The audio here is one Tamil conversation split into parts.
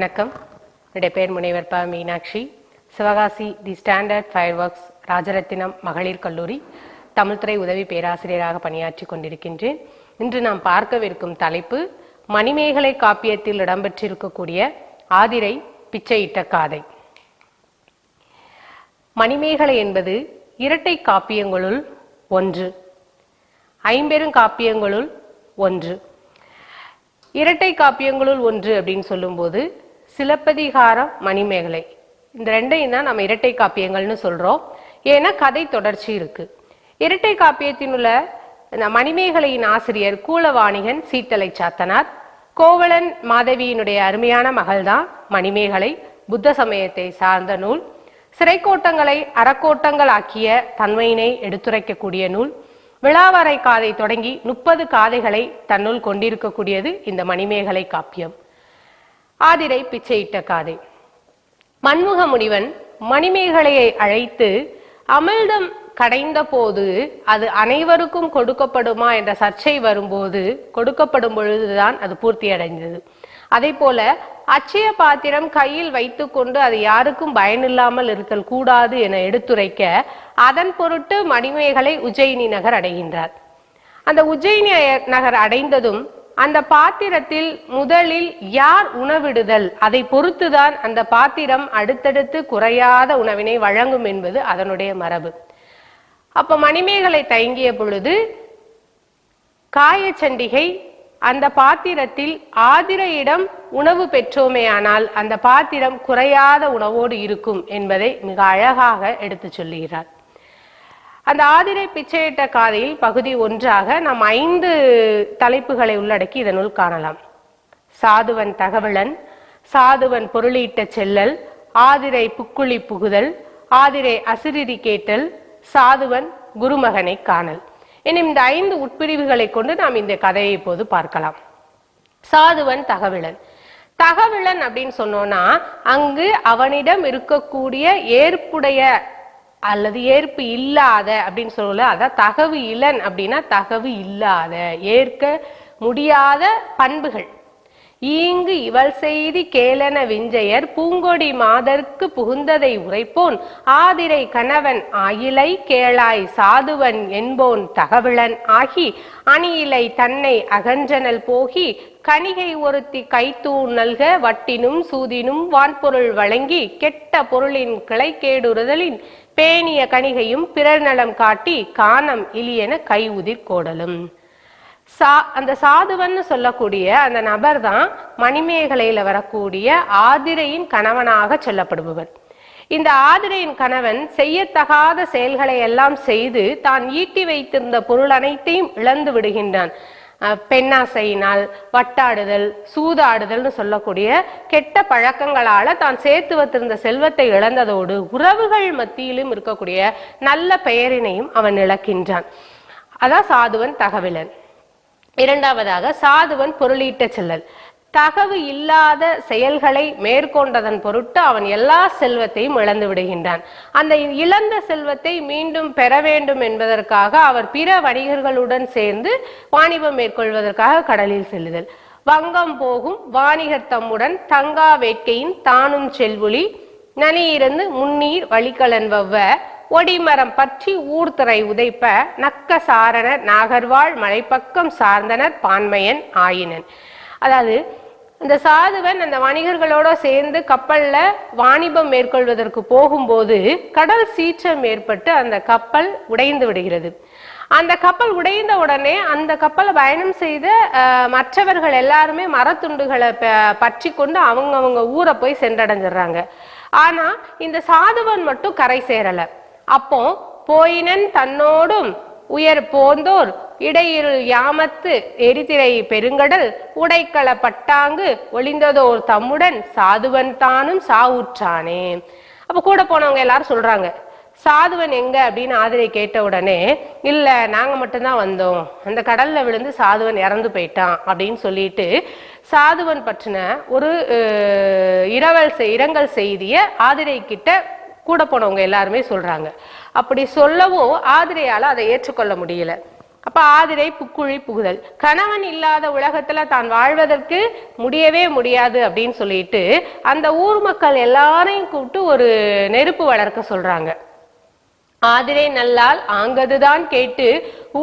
வணக்கம். என்னுடைய பேர் முனைவர் ப. Meenakshi. Sivakasi the standard fireworks Rajarathinam மகளிர் கல்லூரி தமிழ்துறை உதவி பேராசிரியராக பணியாற்றி கொண்டிருக்கின்றேன். இன்று நாம் பார்க்கவிருக்கும் தலைப்பு மணிமேகலை காப்பியத்தில் இடம்பெற்றிருக்கக்கூடிய ஆதிரை பிச்சையிட்ட காதை. மணிமேகலை என்பது இரட்டை காப்பியங்களுள் ஒன்று. ஐம்பெரும் காப்பியங்களுள் ஒன்று. இரட்டை காப்பியங்களுள் ஒன்று அப்படின்னு சொல்லும்போது சிலப்பதிகாரம் மணிமேகலை. இந்த ரெண்டையும் தான் நம்ம இரட்டை காப்பியங்கள்னு சொல்றோம். ஏன்னா கதை தொடர்ச்சி இருக்கு. இரட்டை காப்பியத்தின் உள்ள இந்த மணிமேகலையின் ஆசிரியர் கூலவாணிகன் சீத்தலை சாத்தனார் கோவலன் மாதவியினுடைய அருமையான மகள்தான் மணிமேகலை புத்த சமயத்தை சார்ந்த நூல். சிறைக்கோட்டங்களை அறக்கோட்டங்கள் ஆக்கிய தன்மையினை எடுத்துரைக்கக்கூடிய நூல். விழாவரை காதை தொடங்கி முப்பது காதைகளை தன்னுள் கொண்டிருக்கக்கூடியது இந்த மணிமேகலை காப்பியம். ஆதிரை பிச்சையிட்ட காதை. மன்முக முனிவன் மணிமேகலையை அழைத்து அமிழ்தம் கடைந்த போது அது அனைவருக்கும் கொடுக்கப்படுமா? என்ற சர்ச்சை வரும்போது கொடுக்கப்படும் பொழுதுதான் அது பூர்த்தி அடைந்தது அதே போல அச்சய பாத்திரம் கையில் வைத்துக்கொண்டு அது யாருக்கும் பயனில்லாமல் இருத்தல் கூடாது என எடுத்துரைக்க அதன் பொருட்டு மணிமேகலை உஜயினி நகர் அடைகின்றார். அந்த உஜயினி நகர் அடைந்ததும் அந்த பாத்திரத்தில் முதலில் யார் உணவிடுதல்? அதை பொறுத்துதான் அந்த பாத்திரம் அடுத்தடுத்து குறையாத உணவினை வழங்கும் என்பது அதனுடைய மரபு. அப்ப மணிமேகலை தயங்கிய பொழுது காயச்சண்டிகை அந்த பாத்திரத்தில் ஆதிரையிடம் உணவு பெற்றோமேயானால் அந்த பாத்திரம் குறையாத உணவோடு இருக்கும் என்பதை மிக அழகாக எடுத்து சொல்லுகிறார். அந்த ஆதிரை பிச்சையிட்ட காதையில் பகுதி ஒன்றாக நாம் ஐந்து தலைப்புகளை உள்ளடக்கி இதனுள் காணலாம். சாதுவன் தகவலன் சாதுவன் பொருளீட்ட செல்லல் ஆதிரை புக்குழி புகுதல் ஆதிரை அசிரிதி கேட்டல் சாதுவன் குருமகனை காணல். எனும் இந்த ஐந்து உட்பிரிவுகளை கொண்டு நாம் இந்த கதையை இப்போது பார்க்கலாம். சாதுவன் தகவலன். தகவலன் அப்படின்னு சொன்னோம்னா அங்கு அவனிடம் இருக்கக்கூடிய ஏற்புடைய அல்லது ஏற்பு இல்லாத அப்படின்னு சொல்லல அதான் தகவு இளன் அப்படின்னா தகவு இல்லாத ஏற்க முடியாத பண்புகள். ஈங்கு இவள் செய்தி கேளன விஞ்சையர் பூங்கொடி மாதர்க்கு புகுந்ததை உரைப்போன் ஆதிரை கணவன் ஆயிலை கேளாய் சாதுவன் என்போன் தகவிளன் ஆகி அணியிலை தன்னை அகன்றனல் போகி கணிகை ஒருத்தி கைத்தூண் நல்க வட்டினும் சூதினும் வான்பொருள் வழங்கி கெட்ட பொருளின் கிளை கேடுறுதலின் பேணிய கணிகையும் பிறர் நலம் காட்டி காணம் இலியன கை உதிர் கோடலும். சா அந்த சாதுவன்னு சொல்லக்கூடிய அந்த நபர் தான் மணிமேகலையில வரக்கூடிய ஆதிரையின் கணவனாக சொல்லப்படுபவர். இந்த ஆதிரையின் கணவன் செய்யத்தகாத செயல்களை எல்லாம் செய்து தான் ஈட்டி வைத்திருந்த பொருள் அனைத்தையும் இழந்து விடுகின்றான். பெண்ணாசையினால் வட்டாடுதல் சூதாடுதல்னு சொல்லக்கூடிய கெட்ட பழக்கங்களால தான் சேர்த்து வைத்திருந்த செல்வத்தை இழந்ததோடு உறவுகள் மத்தியிலும் இருக்கக்கூடிய நல்ல பெயரினையும் அவன் இழக்கின்றான். அதான் சாதுவன் தகவலன். இரண்டாவதாக சாதுவன் பொருளீட்ட செல்லல். தகவு இல்லாத செயல்களை மேற்கொண்டதன் பொருட்டு அவன் எல்லா செல்வத்தையும் இழந்து விடுகின்றான். அந்த இழந்த செல்வத்தை மீண்டும் பெற வேண்டும் என்பதற்காக அவர் பிற வணிகர்களுடன் சேர்ந்து வாணிபம் மேற்கொள்வதற்காக கடலில் செல்லுதல். வங்கம் போகும் வாணிகர் தம்முடன் தங்கா வேட்கையின் தானும் செல்வொளி நனியிருந்து முன்னீர் வழிகலன் வவ்வ ஒடிமரம் பற்றி ஊர்துறை உதைப்ப நக்க சாரணர் நாகர்வாழ் மலைப்பக்கம் சார்ந்தனர் பான்மையன் ஆயினன். அதாவது இந்த சாதுவன் அந்த வணிகர்களோட சேர்ந்து கப்பல்ல வாணிபம் மேற்கொள்வதற்கு போகும்போது கடல் சீற்றம் ஏற்பட்டு அந்த கப்பல் உடைந்து விடுகிறது. அந்த கப்பல் உடைந்த உடனே அந்த கப்பலை பயணம் செய்த மற்றவர்கள் எல்லாருமே மரத்துண்டுகளை பற்றி கொண்டு அவங்க அவங்க ஊரை போய் சென்றடைஞ்சிடுறாங்க. ஆனா இந்த சாதுவன் மட்டும் கரை சேரல. அப்போ போயினன் தன்னோடும் உயர் போந்தோர் இடையில் யாமத்து எரிதிரை பெருங்கடல் உடைக்கள பட்டாங்கு ஒளிந்ததோர் தம்முடன் சாதுவன் தானும் சாவுற்றானே. அப்ப கூட போனவங்க எல்லாரும் சொல்றாங்க சாதுவன் எங்க? அப்படின்னு ஆதிரை கேட்ட உடனே இல்ல நாங்க மட்டும்தான் வந்தோம். அந்த கடல்ல விழுந்து சாதுவன் இறந்து போயிட்டான். அப்படின்னு சொல்லிட்டு சாதுவன் பற்றின ஒரு இரவல் இரங்கல் செய்திய ஆதிரை கிட்ட கூட போனவங்க எல்லாருமே சொல்றாங்க. அப்படி சொல்லவும் ஆதிரையால அதை ஏற்றுக்கொள்ள முடியல. அப்ப ஆதிரை புக்குழி புகுதல். கணவன் இல்லாத உலகத்துல தான் வாழ்வதற்கு முடியவே முடியாது அப்படின்னு சொல்லிட்டு அந்த ஊர் மக்கள் எல்லாரையும் கூப்பிட்டு ஒரு நெருப்பு வளர்க்க சொல்றாங்க. ஆதிரை நல்லால் ஆங்கதுதான் கேட்டு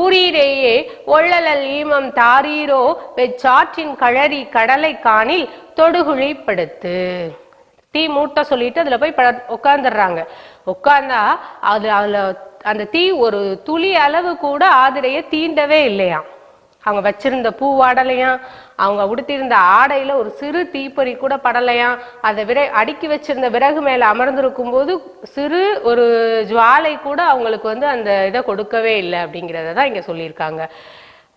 ஊரீரேயே ஒள்ளலல் ஈமம் தாரீரோ வெச்சாற்றின் கழறி கடலை காணில் தொடுகுழிப்படுத்து. தீ மூட்ட சொல்லிட்டு அதுல போய் உட்காந்துடுறாங்க உட்கார்ந்தா அது அதுல அந்த தீ ஒரு துளி அளவு கூட ஆதிரையை தீண்டவே இல்லையாம். அவங்க வச்சிருந்த பூ வாடலையாம். அவங்க உடுத்திருந்த ஆடையில ஒரு சிறு தீப்பொறி கூட படலையாம். அதை விரை அடுக்கி வச்சிருந்த விறகு மேல அமர்ந்திருக்கும் போது சிறு ஒரு ஜுவாலை கூட அவங்களுக்கு வந்து அந்த இதை கொடுக்கவே இல்லை அப்படிங்கிறத தான் இங்க சொல்லியிருக்காங்க.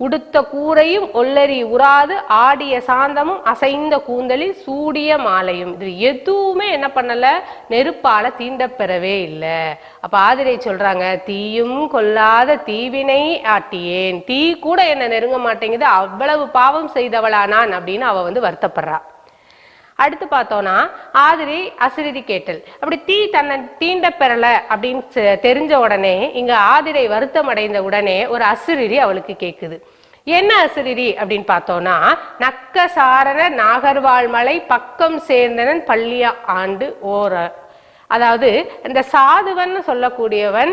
உடுத்த கூரையும் ஒல்லரி உறாது ஆடிய சாந்தமும் அசைந்த கூந்தலில் சூடிய மாலையும். இது எதுவுமே என்ன பண்ணல? நெருப்பால தீண்டப்பெறவே இல்லை. அப்ப ஆதிரை சொல்றாங்க தீயும் கொல்லாத தீவினை ஆட்டியேன். தீ கூட என்ன நெருங்க மாட்டேங்குது. அவ்வளவு பாவம் செய்தவளா நான்? அப்படின்னு அவ வந்து வருத்தப்படுறா. அடுத்து பார்த்தோம்னா ஆதிரி அசிரிதி கேட்டல். அப்படி தீ தன்னை தீண்ட பெறல அப்படின்னு தெரிஞ்ச உடனே இங்க ஆதிரை வருத்தம் அடைந்த உடனே ஒரு அசிரிதி அவளுக்கு கேக்குது. என்ன அசிரிதி அப்படின்னு பார்த்தோம்னா நக்க சாரண நாகர்வாழ் மலை பக்கம் சேர்ந்தனன் பள்ளிய ஆண்டு ஓர. அதாவது இந்த சாதுவன்னு சொல்லக்கூடியவன்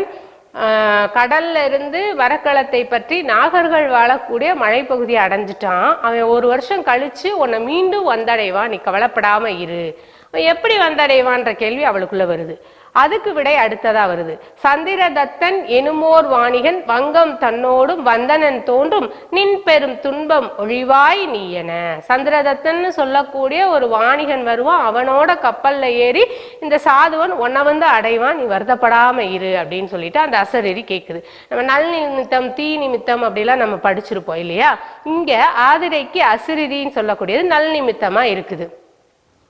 கடல்ல இருந்து வரக்களத்தை பற்றி நாகர்கள் வாழக்கூடிய மலைப்பகுதியை அடைஞ்சிட்டான். அவன் ஒரு வருஷம் கழிச்சு உன்னை மீண்டும் வந்தடைவான். நீ கவலைப்படாம இரு. அவன் எப்படி வந்தடைவான்ற கேள்வி அவளுக்குள்ள வருது. அதுக்கு விடை அடுத்ததா வருது. சந்திரதத்தன் எனுமோர் வாணிகன் வங்கம் தன்னோடும் வந்தனன் தோன்றும் நின் பெரும் துன்பம் ஒழிவாய் நீயன சந்திரதத்தன்னு சொல்லக்கூடிய ஒரு வாணிகன் வருவான் அவனோட கப்பல்ல ஏறி இந்த சாதுவன் உன்னை வந்து அடைவான் நீ வருத்தப்படாம இரு அப்படின்னு சொல்லிட்டு அந்த அசரேறி கேக்குது. நம்ம நல் நிமித்தம் தீ நிமித்தம் அப்படிலாம் நம்ம படிச்சிருப்போம் இல்லையா? இங்க ஆதிரைக்கு அசிரிதின்னு சொல்லக்கூடியது நல் நிமித்தமா இருக்குது.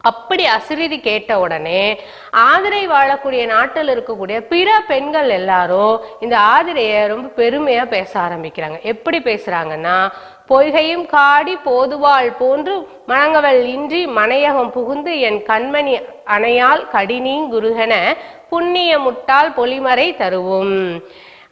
அப்படி அசிரிதி கேட்ட உடனே ஆதிரை வாழக்கூடிய நாட்டில் இருக்கக்கூடிய பிற பெண்கள் எல்லாரும் இந்த ஆதிரையை ரொம்ப பெருமையா பேச ஆரம்பிக்கிறாங்க. எப்படி பேசுறாங்கன்னா பொய்கையும் காடி போதுவாள் போன்று மணங்கவள் இன்றி மனையகம் புகுந்து என் கண்மணி அணையால் கடினீங்குருகன புண்ணிய முட்டால் பொலிமறை தருவோம்.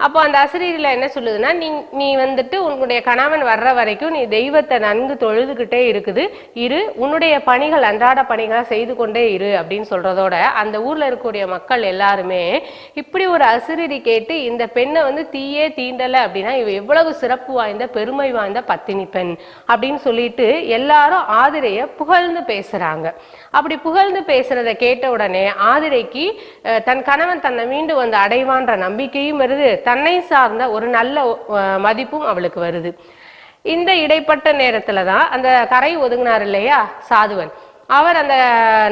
அப்போ அந்த அசிரியர்ல என்ன சொல்லுதுன்னா நீ நீ வந்துட்டு உன்னுடைய கணவன் வர்ற வரைக்கும் நீ தெய்வத்தை நன்கு தொழுதுகிட்டே இருக்குது. இரு உன்னுடைய பணிகள் அன்றாட பணிகளை செய்து கொண்டே இரு அப்படின்னு சொல்றதோட அந்த ஊர்ல இருக்கக்கூடிய மக்கள் எல்லாருமே இப்படி ஒரு அசிரீரி கேட்டு இந்த பெண்ணை வந்து தீயே தீண்டலை அப்படின்னா இவ எவ்வளவு சிறப்பு வாய்ந்த பெருமை வாய்ந்த பத்தினி பெண் அப்படின்னு சொல்லிட்டு எல்லாரும் ஆதிரைய புகழ்ந்து பேசுறாங்க. அப்படி புகழ்ந்து பேசுறத கேட்ட உடனே ஆதிரைக்கு தன் கணவன் தன்னை மீண்டு வந்து அடைவான்ற நம்பிக்கையும் வருது. தன்னை சார்ந்த ஒரு நல்ல மதிப்பும் அவளுக்கு வருது. இந்த இடைப்பட்ட நேரத்துல தான் அந்த கரை ஒதுங்கினார் இல்லையா சாதுவன். அவர் அந்த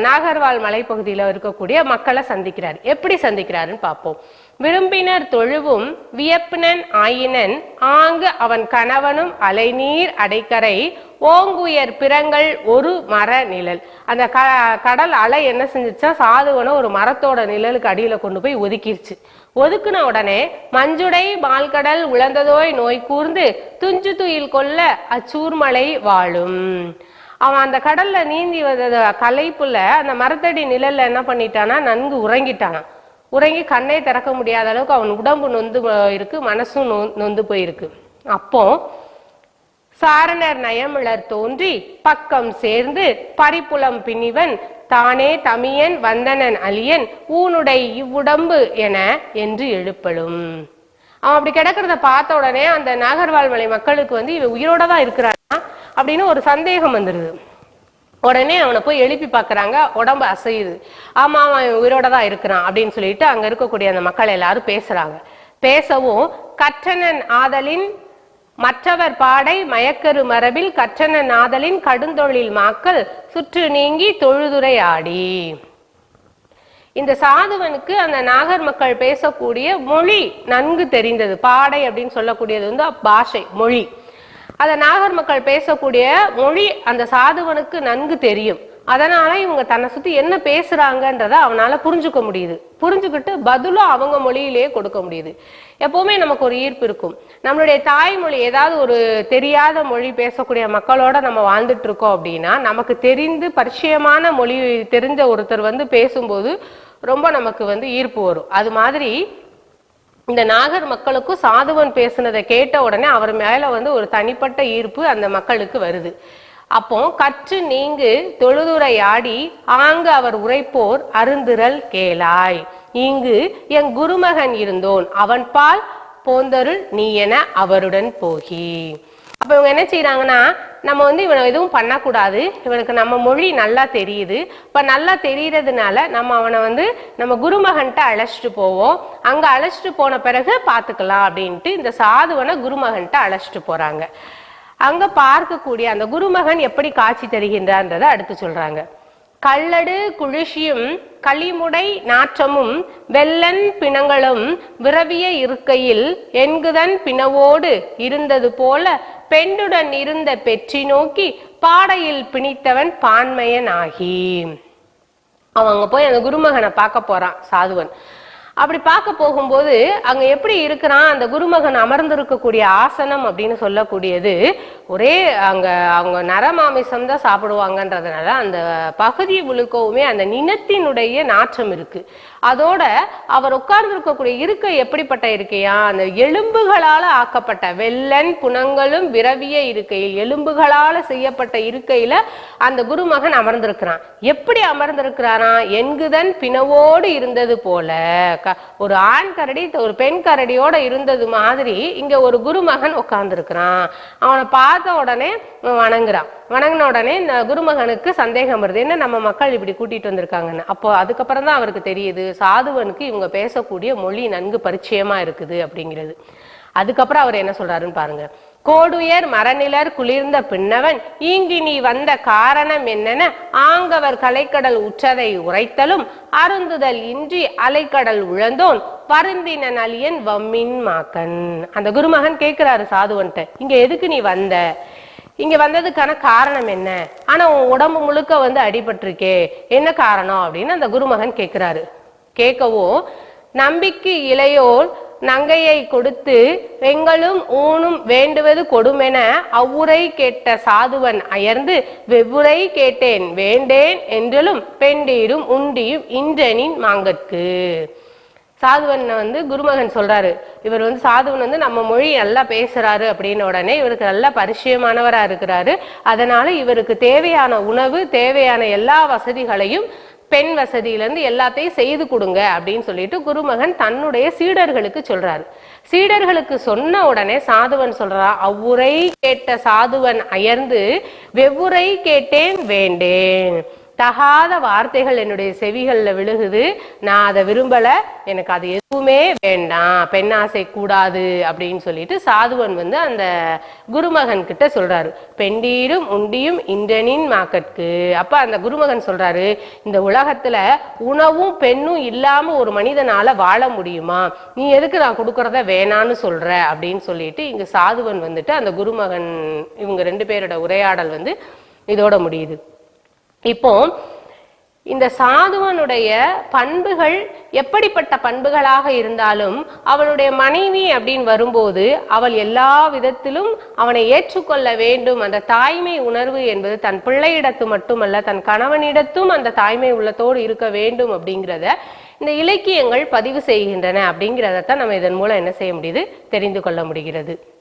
நாகர்வால் மலைப்பகுதியில் இருக்கக்கூடிய மக்களை சந்திக்கிறார். எப்படி சந்திக்கிறாருன்னு பார்ப்போம். விரும்பினர் தொழுவும் வியப்பினன் ஆயினன் ஆங்கு அவன் கணவனும் அலைநீர் அடைக்கரை ஓங்குயர் பிறங்கள் ஒரு மர நிழல். அந்த க கடல் அலை என்ன செஞ்சுச்சா சாதுவனை ஒரு மரத்தோட நிழலுக்கு அடியில கொண்டு போய் ஒதுக்கிருச்சு. ஒதுக்குன உடனே மஞ்சுடை மால்கடல் உழந்ததோய் நோய் கூர்ந்து துஞ்சு துயில் கொல்ல அச்சூர்மலை வாழும். அவன் அந்த கடல்ல நீந்தி வந்த களைப்புல அந்த மரத்தடி நிழல்ல என்ன பண்ணிட்டானா நன்கு உறங்கிட்டானா. உறங்கி கண்ணை திறக்க முடியாத அளவுக்கு அவன் உடம்பு நொந்து இருக்கு மனசும் நொந்து போயிருக்கு. அப்போ சாரணர் நயமிழர் தோன்றி பக்கம் சேர்ந்து பரிப்புலம் பிணிவன் தானே தமியன் வந்தனன் அலியன் ஊனுடை இவ்வுடம்பு என என்று எழுப்பலும். அவன் அப்படி கிடக்கிறத பார்த்த உடனே அந்த நாகர்வாழ்மலை மக்களுக்கு வந்து இவன் உயிரோட தான் இருக்கிறானா அப்படின்னு ஒரு சந்தேகம் வந்துடுது உடனே அவனை போய் எழுப்பி பார்க்குறாங்க உடம்பு அசையுது. ஆமா அவன் உயிரோட தான் இருக்கிறான் அப்படின்னு சொல்லிட்டு அங்க இருக்கக்கூடிய அந்த மக்கள் எல்லாரும் பேசுறாங்க. பேசவும் கற்றனன் ஆதலின் மற்றவர் பாடை மயக்கரு மரபில் கற்றன நாதலின் கடுந்தொழில் மாக்கள் சுற்று நீங்கி தொழுதுரை ஆடி. இந்த சாதுவனுக்கு அந்த நாகர் மக்கள் பேசக்கூடிய மொழி நன்கு தெரிந்தது. பாடை அப்படின்னு சொல்லக்கூடியது வந்து பாஷை மொழி. அந்த நாகர் மக்கள் பேசக்கூடிய மொழி அந்த சாதுவனுக்கு நன்கு தெரியும். அதனால இவங்க தன்னை சுத்தி என்ன பேசுறாங்கன்றத அவனால புரிஞ்சுக்க முடியுது. புரிஞ்சுக்கிட்டு பதிலும் அவங்க மொழியிலேயே கொடுக்க முடியுது. எப்பவுமே நமக்கு ஒரு ஈர்ப்பு இருக்கும். நம்மளுடைய தாய்மொழி ஏதாவது ஒரு தெரியாத மொழி பேசக்கூடிய மக்களோட நம்ம வாழ்ந்துட்டு இருக்கோம் அப்படின்னா நமக்கு தெரிந்து பரிச்சயமான மொழி தெரிஞ்ச ஒருத்தர் வந்து பேசும்போது ரொம்ப நமக்கு வந்து ஈர்ப்பு வரும். அது மாதிரி இந்த நாகர் மக்களுக்கும் சாதுவன் பேசுனதை கேட்ட உடனே அவர் மேல வந்து ஒரு தனிப்பட்ட ஈர்ப்பு அந்த மக்களுக்கு வருது. அப்போ கற்று நீங்கு தொழுதுரையாடி ஆங்கு அவர் உரைப்போர் அருந்திரல் கேளாய். இங்கு என் குருமகன் இருந்தோன் அவன் பால் போந்தருள் நீ என அவருடன் போகி. அப்ப இவங்க என்ன செய்கிறாங்கன்னா நம்ம வந்து இவனை எதுவும் பண்ணக்கூடாது இவனுக்கு நம்ம மொழி நல்லா தெரியுது. இப்ப நல்லா தெரியறதுனால நம்ம அவனை வந்து நம்ம குருமகன்கிட்ட அழைச்சிட்டு போவோம். அங்க அழைச்சிட்டு போன பிறகு பாத்துக்கலாம் அப்படின்ட்டு இந்த சாதுவனை குருமகன்கிட்ட அழைச்சிட்டு போறாங்க. அங்க பார்க்கக்கூடிய அந்த குருமகன் எப்படி காட்சி தருகின்றான்றதை அடுத்து சொல்றாங்க. கல்லடு குழிஷியும் களிமுடை நாற்றமும் வெள்ளன் பிணங்களும் விரவிய இருக்கையில் என்குதன் பிணவோடு இருந்தது போல பெண்டுடன் இருந்த பெற்றி நோக்கி பாடையில் பிணித்தவன் பான்மையன் ஆகி அவங்க போய் அந்த குருமகனை பார்க்க போறான் சாதுவன். அப்படி பார்க்க போகும்போது அங்க எப்படி இருக்கிறான்? அந்த குருமகன் அமர்ந்திருக்கக்கூடிய ஆசனம் அப்படின்னு சொல்லக்கூடியது ஒரே அங்க அவங்க நரமாமிசம் தான் சாப்பிடுவாங்கன்றதுனால அந்த பகுதி முழுக்கவுமே அந்த நினத்தினுடைய நாற்றம் இருக்கு. அதோட அவர் உட்கார்ந்து இருக்கக்கூடிய இருக்கை எப்படிப்பட்ட இருக்கையா? அந்த எலும்புகளால ஆக்கப்பட்ட வெள்ளன் புனங்களும் விரவிய இருக்கையில் எலும்புகளால செய்யப்பட்ட இருக்கையில அந்த குருமகன் அமர்ந்திருக்கிறான். எப்படி அமர்ந்திருக்கிறாராம் எங்குதன் பிணவோடு இருந்தது போல. க- ஒரு ஆண் கரடி ஒரு பெண் கரடியோட இருந்தது மாதிரி இங்க ஒரு குருமகன் உட்கார்ந்துருக்கிறான். அவனை பார்த்த உடனே வணங்குறான். வணங்கின உடனே இந்த குருமகனுக்கு சந்தேகம் வருது. என்ன நம்ம மக்கள் இப்படி கூட்டிட்டு வந்திருக்காங்கன்னு. அப்போ அதுக்கப்புறம் தான் அவருக்கு தெரியுது. சாதுவனுக்கு இவங்க பேசக்கூடிய மொழி நன்கு பரிச்சயமா இருக்குது அப்படிங்கிறது. அதுக்கப்புறம் அவர் என்ன சொல்றாருன்னு பாருங்க. கோடுயர் மரநிலர் குளிர்ந்த பின்னவன் ஈங்கி நீ வந்த காரணம் என்னென்ன ஆங்கவர் கலைக்கடல் உற்றதை உரைத்தலும் அருந்துதல் இன்றி அலைக்கடல் உழந்தோன் பருந்தின நலியன் வம்மின் மாக்கன் அந்த குருமகன் கேட்கிறாரு சாதுவன்ட்ட இங்க எதுக்கு நீ வந்த? இங்க வந்ததுக்கான காரணம் என்ன? ஆனா உன் உடம்பு முழுக்க வந்து அடிபட்டிருக்கே என்ன காரணம்? அப்படின்னு அந்த குருமகன் கேட்கிறாரு. கேட்கவோ? நம்பிக்கை இளையோர் நங்கையை கொடுத்து வெங்களும் ஊனும் வேண்டுவது கொடுமென அவ்வுரை கேட்ட சாதுவன் அயர்ந்து வெவ்வுரை கேட்டேன் வேண்டேன் என்றலும் பெண்டீரும் உண்டியும் இன்றனின் மாங்கற்கு. சாதுவன் வந்து குருமகன் சொல்றாரு இவர் வந்து சாதுவன் வந்து நம்ம மொழி நல்லா பேசுறாரு அப்படின்னு உடனே இவருக்கு நல்ல பரிச்சயமானவராக இருக்கிறாரு. அதனால இவருக்கு தேவையான உணவு தேவையான எல்லா வசதிகளையும் பெண் வசதியிலேருந்து எல்லாத்தையும் செய்து கொடுங்க அப்படின்னு சொல்லிட்டு குருமகன் தன்னுடைய சீடர்களுக்கு சொல்றாரு. சீடர்களுக்கு சொன்ன உடனே சாதுவன் சொல்றா அவ்வுரை கேட்ட சாதுவன் அயர்ந்து வெவ்வுரை கேட்டேன் வேண்டேன். தகாத வார்த்தைகள் என்னுடைய செவிகளில் விழுகுது. நான் அதை விரும்பல. எனக்கு அது எதுவுமே வேண்டாம். பெண்ணாசை கூடாது அப்படின்னு சொல்லிட்டு சாதுவன் வந்து அந்த குருமகன் கிட்ட சொல்றாரு. பெண்டீரும் உண்டியும் இன்றனின் மாக்கட்கு. அப்ப அந்த குருமகன் சொல்றாரு இந்த உலகத்துல உணவும் பெண்ணும் இல்லாம ஒரு மனிதனால வாழ முடியுமா? நீ எதுக்கு நான் கொடுக்கறத வேணான்னு சொல்ற? அப்படின்னு சொல்லிட்டு இங்க சாதுவன் வந்துட்டு அந்த குருமகன் இவங்க ரெண்டு பேரோட உரையாடல் வந்து இதோட முடியுது. இப்போ இந்த சாதுவனுடைய பண்புகள் எப்படிப்பட்ட பண்புகளாக இருந்தாலும் அவனுடைய மனைவி அப்படின்னு வரும்போது அவள் எல்லா விதத்திலும் அவனை ஏற்றுக்கொள்ள வேண்டும். அந்த தாய்மை உணர்வு என்பது தன் பிள்ளையிடத்து மட்டுமல்ல தன் கணவனிடத்தும் அந்த தாய்மை உள்ளத்தோடு இருக்க வேண்டும் அப்படிங்கிறத இந்த இலக்கியங்கள் பதிவு செய்கின்றன அப்படிங்கிறதத்தான் நம்ம இதன் மூலம் என்ன செய்ய முடியுது? தெரிந்து கொள்ள முடிகிறது.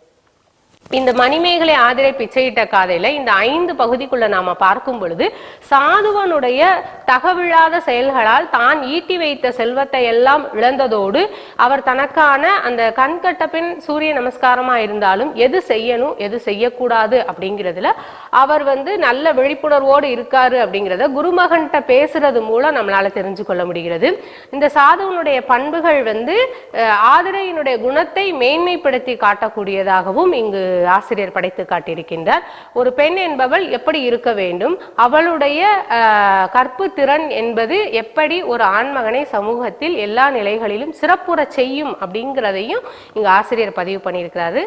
இந்த மணிமேகலை ஆதிரை பிச்சையிட்ட காதையில இந்த ஐந்து பகுதிக்குள்ள நாம பார்க்கும் பொழுது சாதுவனுடைய தகவிழாத செயல்களால் தான் ஈட்டி வைத்த செல்வத்தை எல்லாம் இழந்ததோடு அவர் தனக்கான அந்த கண்கட்ட பின் சூரிய நமஸ்காரமா இருந்தாலும் எது செய்யணும் எது செய்யக்கூடாது அப்படிங்கிறதுல அவர் வந்து நல்ல விழிப்புணர்வோடு இருக்காரு அப்படிங்கிறத குருமகன்கிட்ட பேசுறது மூலம் நம்மளால தெரிஞ்சு கொள்ள முடிகிறது. இந்த சாதுவனுடைய பண்புகள் வந்து ஆதிரையினுடைய குணத்தை மேன்மைப்படுத்தி காட்டக்கூடியதாகவும் இங்கு ஆசிரியர் படைத்து காட்டியிருக்கின்றார். ஒரு பெண் என்பவள் எப்படி இருக்க வேண்டும்? அவளுடைய அஹ், கற்பு திறன் என்பது எப்படி ஒரு ஆண்மகனை சமூகத்தில் எல்லா நிலைகளிலும் சிறப்புற செய்யும் அப்படிங்கிறதையும் இங்கு ஆசிரியர் பதிவு பண்ணியிருக்கிறாரு.